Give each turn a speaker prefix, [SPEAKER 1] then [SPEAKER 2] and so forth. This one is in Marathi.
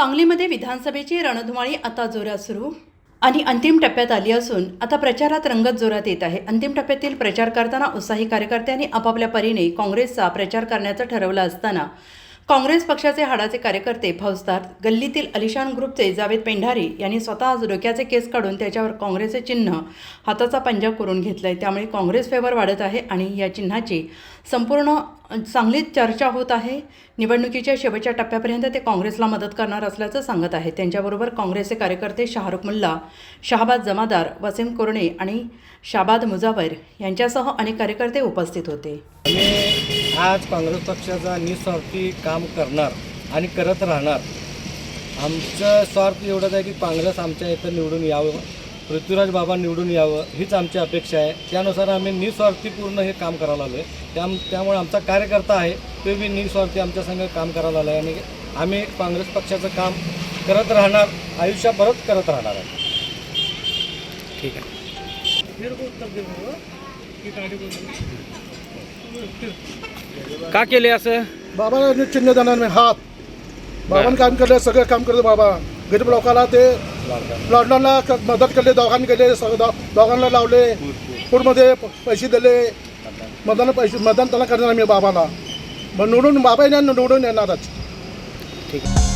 [SPEAKER 1] सांगलीमध्ये विधानसभेची रणधुमाळी आता जोरात सुरू. आणि अंतिम टप्प्यात आली असून आता प्रचारात रंगत जोरात येत आहे. अंतिम टप्प्यातील प्रचार करताना उत्साही कार्यकर्त्यांनी आपापल्या परीने काँग्रेसचा प्रचार करण्याचं ठरवलं असताना काँग्रेस पक्षाचे हाडाचे कार्यकर्ते फौजदार गल्लीतील अलिशान ग्रुपचे जावेद पेंढारी यांनी स्वतः डोक्याचे केस काढून त्याच्यावर काँग्रेसचे चिन्ह हाताचा पंजा करून घेतलंय. त्यामुळे काँग्रेस फेवर वाढत आहे आणि या चिन्हाची संपूर्ण चांगलीच चर्चा होत आहे. निवडणुकीच्या शेवटच्या टप्प्यापर्यंत ते काँग्रेसला मदत करणार असल्याचं सांगत आहे. त्यांच्याबरोबर काँग्रेसचे कार्यकर्ते शाहरुख मुल्ला शहाबाद जमादार वसीम कोरणे आणि शाबाद मुजावर यांच्यासह अनेक कार्यकर्ते उपस्थित होते.
[SPEAKER 2] आज काँग्रेस पक्षाचा निस्वार्थी काम करणार आणि करत राहणार. आमचं स्वार्थ एवढंच आहे की काँग्रेस आमच्या इथं निवडून यावं पृथ्वीराज बाबा निवडून यावं हीच आमची अपेक्षा आहे. त्यानुसार आम्ही निस्वार्थी पूर्ण हे काम करायला आलो आहे त्या त्यामुळे आमचा कार्यकर्ता आहे तो बी निस्वार्थी आमच्या संग काम करायला आला आहे आणि आम्ही काँग्रेस पक्षाचं काम करत राहणार आयुष्यभरच करत राहणार आहे.
[SPEAKER 3] ठीक आहे. का केले असं?
[SPEAKER 4] बाबाला चिन्ह देणार नाही हात. बाबांनी काम केलं सगळं काम केलं बाबा. गरीब लोकांना ते लॉकडाऊनला मदत केली दोघांनी केले सगळं दोघांना लावले. फूडमध्ये पैसे दिले. मतदान पैसे मतदान त्याला करणार मी बाबाला. मग निवडून बाबा येणार निवडून येणारच.
[SPEAKER 3] ठीक. आहे